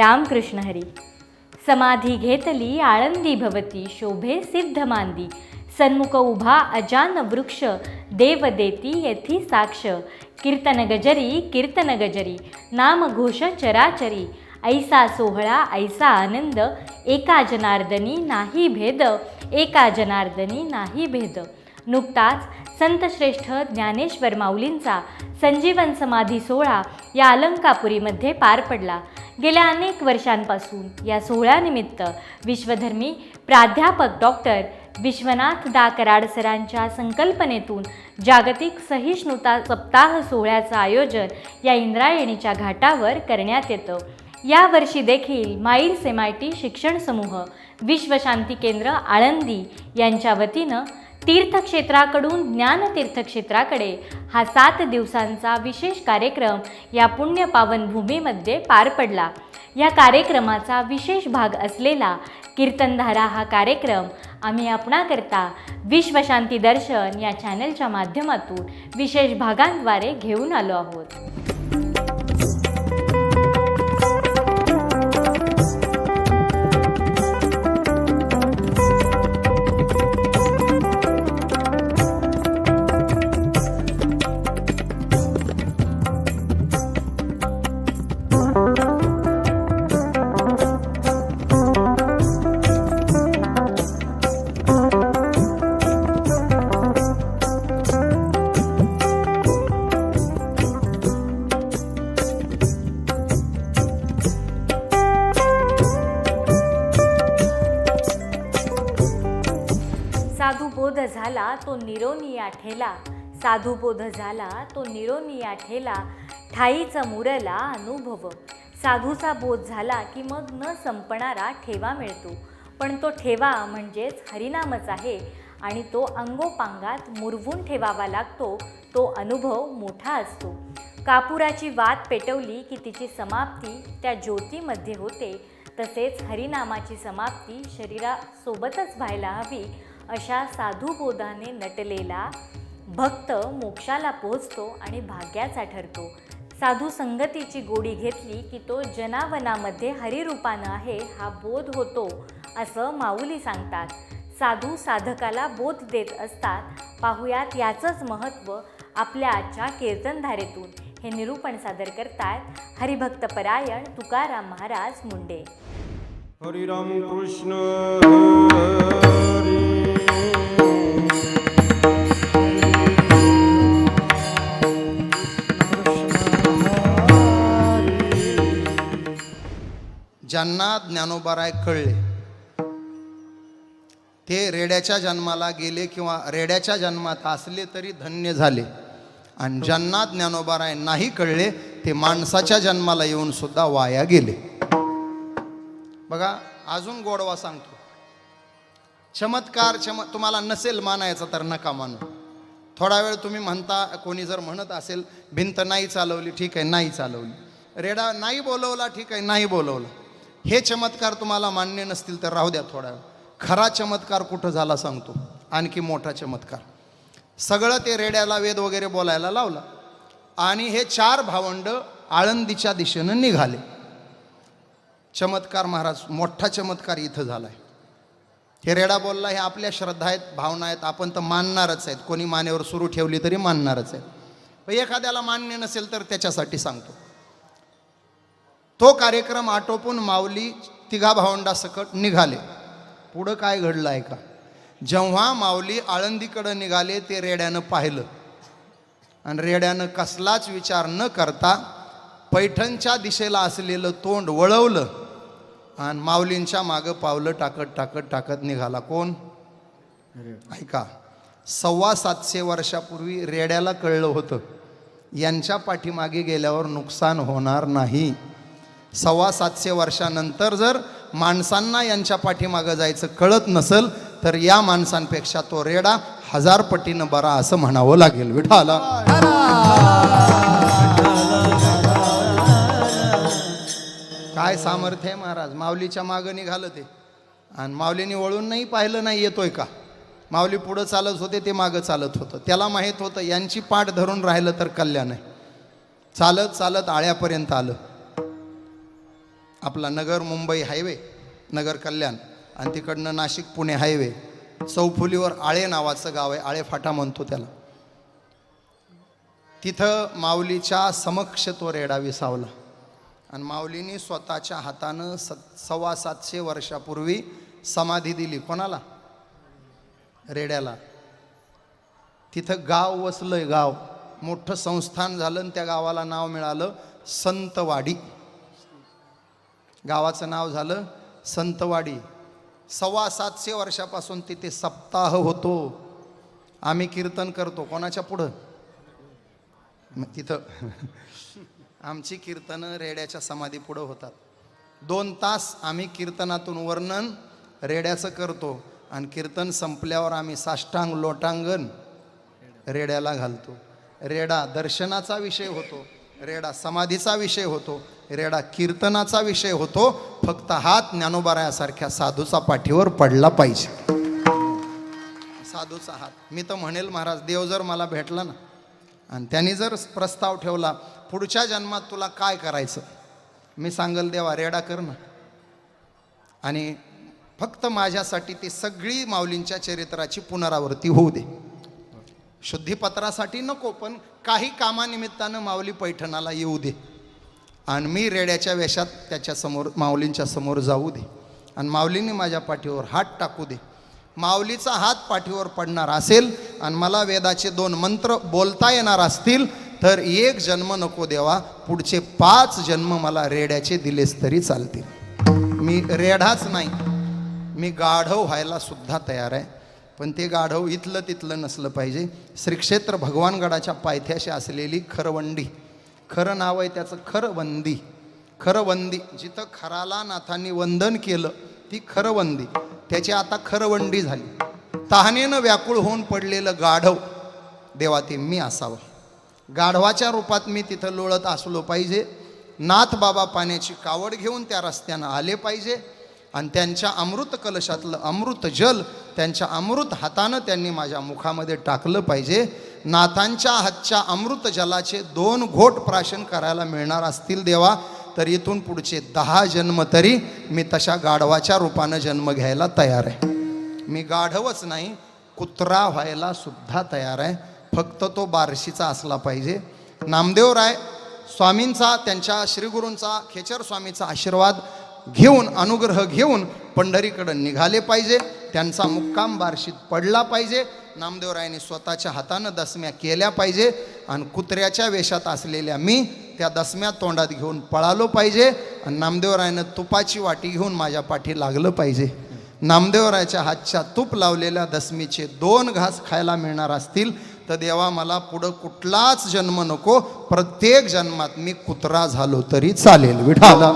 रामकृष्ण हरी. समाधी घेतली आळंदी भवती शोभे सिद्ध मांदी. सन्मुख उभा अजान वृक्ष देव देती येथी साक्ष. कीर्तन गजरी कीर्तन गजरी नाम घोष चराचरी. ऐसा सोहळा ऐसा आनंद एका जनार्दनी नाही भेद एका जनार्दनी नाही भेद. नुकताच संतश्रेष्ठ ज्ञानेश्वर माऊलींचा संजीवन समाधी सोहळा या अलंकापुरीमध्ये पार पडला. गेल्या अनेक वर्षांपासून या सोहळ्यानिमित्त विश्वधर्मी प्राध्यापक डॉक्टर विश्वनाथ दा कराड सरांच्या संकल्पनेतून जागतिक सहिष्णुता सप्ताह सोहळ्याचं आयोजन या इंद्रायणीच्या घाटावर करण्यात येतं. यावर्षी देखील माईल सेमायटी शिक्षण समूह विश्वशांती केंद्र आळंदी यांच्या वतीनं तीर्थक्षेत्राकडून ज्ञान तीर्थक्षेत्राकडे हा सात दिवसांचा विशेष कार्यक्रम या पुण्य पावन भूमीमध्ये पार पडला. या कार्यक्रमाचा विशेष भाग असलेला कीर्तनधारा हा कार्यक्रम आम्ही आपणाकरता विश्वशांती दर्शन या चॅनलच्या माध्यमातून विशेष भागांद्वारे घेऊन आलो आहोत. झाला तो निरोनिया ठेला. साधुबोध झाला तो निरोनिया ठेला. ठाईचा मुरला अनुभव. साधूचा बोध झाला की मग न संपणारा ठेवा मिळतो. पण तो ठेवा म्हणजेच हरिनामच आहे आणि तो अंगोपांगात मुरवून ठेवावा लागतो. तो अनुभव मोठा असतो. कापुराची वात पेटवली की तिची समाप्ती त्या ज्योतीमध्ये होते. तसेच हरिनामाची समाप्ती शरीरासोबतच व्हायला हवी. अशा साधुबोधाने नटलेला भक्त मोक्षाला पोहोचतो आणि भाग्याचा ठरतो साधू संगतीची गोडी घेतली की तो जनावनामध्ये हरिरूपानं आहे हा बोध होतो असं माऊली सांगतात. साधू साधकाला बोध देत असतात. पाहुयात याचंच महत्त्व आपल्या आजच्या कीर्तनधारेतून. हे निरूपण सादर करतायत हरिभक्तपरायण तुकाराम महाराज मुंडे. हरिराम कृष्ण ज्यांना ज्ञानोबाराय कळले ते रेड्याच्या जन्माला गेले किंवा रेड्याच्या जन्मात असले तरी धन्य झाले. आणि ज्यांना ज्ञानोबाराय नाही कळले ते माणसाच्या जन्माला येऊन सुद्धा वाया गेले. बघा अजून गोडवा सांगतो. चमत्कार चम तुम्हाला नसेल मानायचा तर नका मानू. थोडा वेळ तुम्ही म्हणता कोणी जर म्हणत असेल भिंत नाही चालवली ठीक आहे नाही चालवली. रेडा नाही बोलवला ठीक आहे नाही बोलवला. हे चमत्कार तुम्हाला मान्य नसतील तर राहू द्या थोडा खरा चमत्कार कुठं झाला सांगतो. आणखी मोठा चमत्कार. सगळं ते रेड्याला वेद वगैरे बोलायला लावला. आणि हे चार भावंड आळंदीच्या दिशेनं निघाले. चमत्कार महाराज मोठा चमत्कार इथं झालाय. हे रेडा बोलला हे आपल्या श्रद्धा आहेत भावना आहेत आपण तर मानणारच आहेत. कोणी मानेवर सुरू ठेवली तरी मानणारच आहे पण एखाद्याला मान्य नसेल तर त्याच्यासाठी सांगतो. तो कार्यक्रम आटोपून माऊली तिघा भावंडासकट निघाले. पुढं काय घडलं आहे का जेव्हा माऊली आळंदीकडं निघाले ते रेड्यानं पाहिलं. आणि रेड्यानं कसलाच विचार न करता पैठणच्या दिशेला असलेलं तोंड वळवलं आणि माऊलींच्या मागं पावलं टाकत टाकत टाकत निघाला. कोण? ऐका. सव्वा सातशे वर्षापूर्वी रेड्याला कळलं होतं यांच्या पाठीमागे गेल्यावर नुकसान होणार नाही. सव्वा सातशे वर्षानंतर जर माणसांना यांच्या पाठीमागं जायचं कळत नसेल तर या माणसांपेक्षा तो रेडा हजार पटीनं बरा असं म्हणावं लागेल. विठाला. काय सामर्थ्य आहे महाराज? माऊलीच्या मागं निघालं ते. आणि माऊलीने वळून नाही पाहिलं नाही येतोय का? माऊली पुढं चालत होते ते मागं चालत होतं. त्याला माहीत होतं यांची पाठ धरून राहिलं तर कल्याण आहे. चालत चालत आळ्यापर्यंत आलं. आपला नगर मुंबई हायवे नगर कल्याण आणि तिकडनं नाशिक पुणे हायवे चौफुलीवर आळे नावाचं गाव आहे आळे फाटा म्हणतो त्याला. तिथं माऊलीच्या समक्ष तो रेडा विसावला. आणि माऊलीने स्वतःच्या हातानं स सव्वा सातशे वर्षापूर्वी समाधी दिली. कोणाला? रेड्याला. तिथं गाव वसलंय गाव. मोठं संस्थान झालं आणि त्या गावाला नाव मिळालं संतवाडी. गावाचं नाव झालं संतवाडी. सव्वा सातशे वर्षापासून तिथे सप्ताह होतो. आम्ही कीर्तन करतो. कोणाच्या पुढं? मग तिथं. आमची कीर्तनं रेड्याच्या समाधी पुढं होतात. दोन तास आम्ही कीर्तनातून वर्णन रेड्याचं करतो आणि कीर्तन संपल्यावर आम्ही साष्टांग लोटांगण रेड्याला घालतो. रेडा दर्शनाचा विषय होतो. रेडा समाधीचा विषय होतो रेडा कीर्तनाचा विषय होतो फक्त हात ज्ञानोबारायासारख्या साधूचा पाठीवर पडला पाहिजे. साधूचा हात. मी तर म्हणेल महाराज देव जर मला भेटला ना आणि त्यांनी जर प्रस्ताव ठेवला पुढच्या जन्मात तुला काय करायचं? मी सांगल देवा रेडा कर ना. आणि फक्त माझ्यासाठी ती सगळी माऊलींच्या चरित्राची पुनरावृत्ती होऊ दे. शुद्धीपत्रासाठी नको पण काही कामानिमित्तानं माऊली पैठणाला येऊ दे. आणि मी रेड्याच्या वेशात त्याच्यासमोर माऊलींच्या समोर जाऊ दे. आणि माऊलीने माझ्या पाठीवर हात टाकू दे. माऊलीचा हात पाठीवर पडणार असेल आणि मला वेदाचे दोन मंत्र बोलता येणार असतील तर एक जन्म नको देवा पुढचे पाच जन्म मला रेड्याचे दिलेस तरी चालतील. मी रेढाच नाही मी गाढव व्हायला सुद्धा तयार आहे. पण ते गाढव इथलं तिथलं नसलं पाहिजे. श्रीक्षेत्र भगवानगडाच्या पायथ्याशी असलेली खरवंडी. खरं नाव आहे त्याचं खरवंदी. खरवंदी जिथं खराला नाथांनी वंदन केलं ती खरवंदी. त्याची आता खरवंडी झाली. तहानेनं व्याकुळ होऊन पडलेलं गाढव. देवा ते मी असावं. गाढवाच्या रूपात मी तिथं लोळत असलो पाहिजे. नाथ बाबा पाण्याची कावड घेऊन त्या रस्त्यानं आले पाहिजे. आणि त्यांच्या अमृत कलशातलं अमृत जल त्यांच्या अमृत हातानं त्यांनी माझ्या मुखामध्ये टाकलं पाहिजे. नाथांच्या हातच्या अमृत जलाचे दोन घोट प्राशन करायला मिळणार असतील देवा तर इथून पुढचे दहा जन्म तरी मी तशा गाढवाच्या रूपानं जन्म घ्यायला तयार आहे. मी गाढवच नाही कुत्रा व्हायला सुद्धा तयार आहे. फक्त तो बार्शीचा असला पाहिजे. नामदेव राय स्वामींचा त्यांच्या श्रीगुरूंचा खेचर स्वामीचा आशीर्वाद घेऊन अनुग्रह घेऊन पंढरीकडं निघाले पाहिजे. त्यांचा मुक्काम बार्शीत पडला पाहिजे. नामदेवरायांनी स्वतःच्या हातानं दसम्या केल्या पाहिजे. आणि कुत्र्याच्या वेशात असलेल्या मी त्या दसम्या तोंडात घेऊन पळालो पाहिजे. आणि नामदेवरायानं तुपाची वाटी घेऊन माझ्या पाठी लागलं पाहिजे. नामदेवरायाच्या हातच्या तूप लावलेल्या दसमीचे दोन घास खायला मिळणार असतील. तर देवा मला पुढं कुठलाच जन्म नको. प्रत्येक जन्मात मी कुत्रा झालो तरी चालेल. विठाला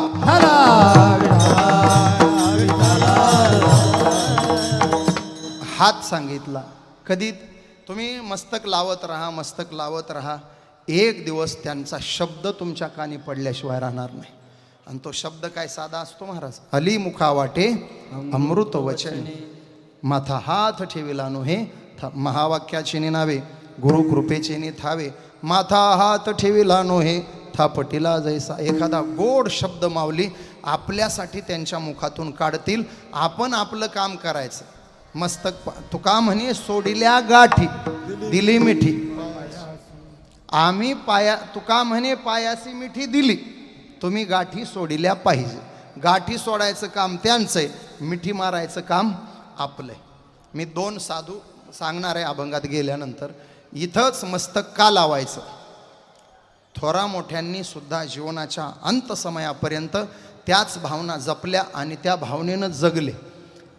हात सांगितला. कधी तुम्ही मस्तक लावत राहा मस्तक लावत राहा. एक दिवस त्यांचा शब्द तुमच्या कानी पडल्याशिवाय राहणार नाही. आणि तो शब्द काय साधा असतो महाराज? अली मुखा वाटे अमृत वचन माथा हात ठेविला नु हे महावाक्याची निनावे. गुरु कृपेचे थावे. माथा हात ठेविला नोहे थापटीला जैसा. एखादा गोड शब्द मावली आपल्यासाठी त्यांच्या मुखातून काढतील. आपण आपलं काम करायचं. मस्तक तुका म्हणे सोडिल्या गाठी दिली मिठी. आम्ही पाया तुका म्हणे पायासी मिठी दिली. तुम्ही गाठी सोडिल्या पाहिजे. गाठी सोडायचं काम त्यांचं आहे मिठी मारायचं काम आपलं आहे मी दोन साधू सांगणार आहे अभंगात गेल्यानंतर. इथंच मस्तक का लावायचं? थोरा मोठ्यांनी सुद्धा जीवनाच्या अंतसमयापर्यंत त्याच भावना जपल्या आणि त्या भावनेनं जगले.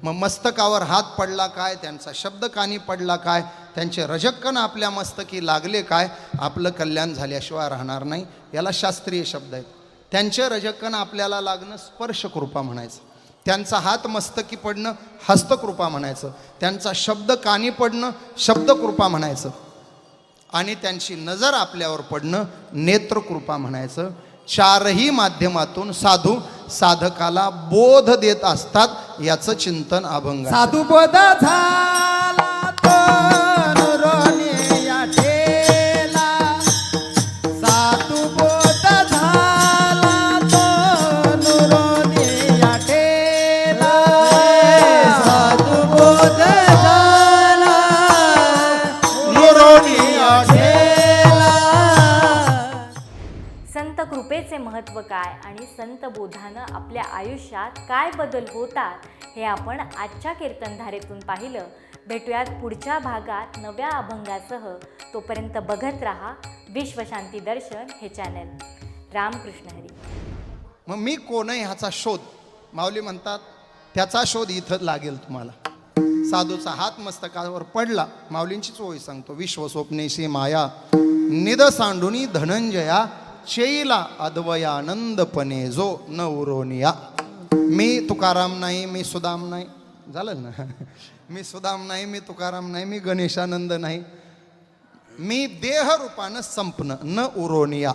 मग मस्तकावर हात पडला काय? त्यांचा शब्द कानी पडला काय? त्यांचे रजक्कन आपल्या मस्तकी लागले काय? आपलं कल्याण झाल्याशिवाय राहणार नाही. याला शास्त्रीय शब्द आहेत. त्यांचे रजक्कन आपल्याला लागणं स्पर्शकृपा म्हणायचं. त्यांचा हात मस्तकी पडणं हस्तकृपा म्हणायचं. त्यांचा शब्द कानी पडणं शब्दकृपा म्हणायचं. आणि त्यांची नजर आपल्यावर पडणं नेत्रकृपा म्हणायचं. चारही माध्यमातून साधू साधकाला बोध देत असतात याचं चिंतन अभंग साधू बोध महत्त्व काय आणि संत बोधानं आपल्या आयुष्यात काय बदल होतात हे आपण आजच्या कीर्तनधारेतून पाहिलं. भेटूयात पुढच्या भागात नव्या अभंगासह. तोपर्यंत बघत राहा विश्वशांती दर्शन हे चॅनल रामकृष्ण हरी. मग मी कोण आहे ह्याचा शोध? माऊली म्हणतात त्याचा शोध इथं लागेल तुम्हाला. साधूचा हात मस्तकावर पडला. माऊलींचीच ओळी सांगतो विश्वस्वप्नेशी माया निद सांडुनी धनंजया चेईला अद्वयानंदपणे जो न उरोनिया मी तुकाराम नाही मी सुदाम नाही. झालं ना? मी सुदाम नाही मी तुकाराम नाही मी गणेशानंद नाही. मी देहरूपानं संपणं न उरोनिया